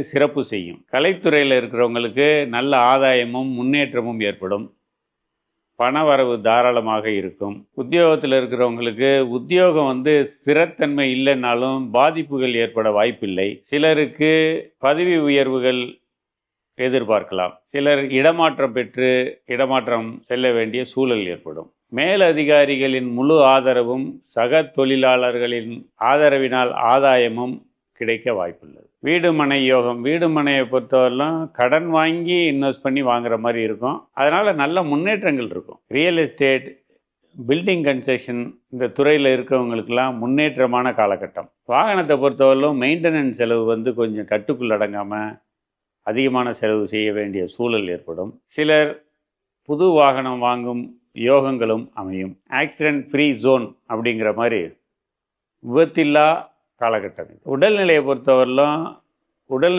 சிறப்பு செய்யும். கலைத்துறையில் இருக்கிறவங்களுக்கு நல்ல ஆதாயமும் முன்னேற்றமும் ஏற்படும். பணவரவு தாராளமாக இருக்கும். உத்தியோகத்தில் இருக்கிறவங்களுக்கு உத்தியோகம் வந்து ஸ்திரத்தன்மை இல்லைன்னாலும் பாதிப்புகள் ஏற்பட வாய்ப்பில்லை. சிலருக்கு பதவி உயர்வுகள் எதிர்பார்க்கலாம். சிலர் இடமாற்றம் பெற்று இடமாற்றம் செல்ல வேண்டிய சூழல் ஏற்படும். மேலதிகாரிகளின் முழு ஆதரவும் சக தொழிலாளர்களின் ஆதரவினால் ஆதாயமும் கிடைக்க வாய்ப்புள்ளது. வீடு மனை யோகம் வீடு மனையை பொறுத்தவரையிலும் கடன் வாங்கி இன்வெஸ்ட் பண்ணி வாங்குற மாதிரி இருக்கும். அதனால் நல்ல முன்னேற்றங்கள் இருக்கும். ரியல் எஸ்டேட் பில்டிங் கன்ஸ்ட்ரக்ஷன் இந்த துறையில் இருக்கிறவங்களுக்கெல்லாம் முன்னேற்றமான காலகட்டம். வாகனத்தை பொறுத்தவரையிலும் மெயின்டெனன்ஸ் செலவு வந்து கொஞ்சம் கட்டுக்குள் அடங்காமல் அதிகமான செலவு செய்ய வேண்டிய சூழல் ஏற்படும். சிலர் புது வாகனம் வாங்கும் யோகங்களும் அமையும். ஆக்சிடென்ட் ஃப்ரீ ஜோன் அப்படிங்கிற மாதிரி விபத்தில்லா காலகட்டம். உடல்நிலையை பொறுத்தவரையிலும் உடல்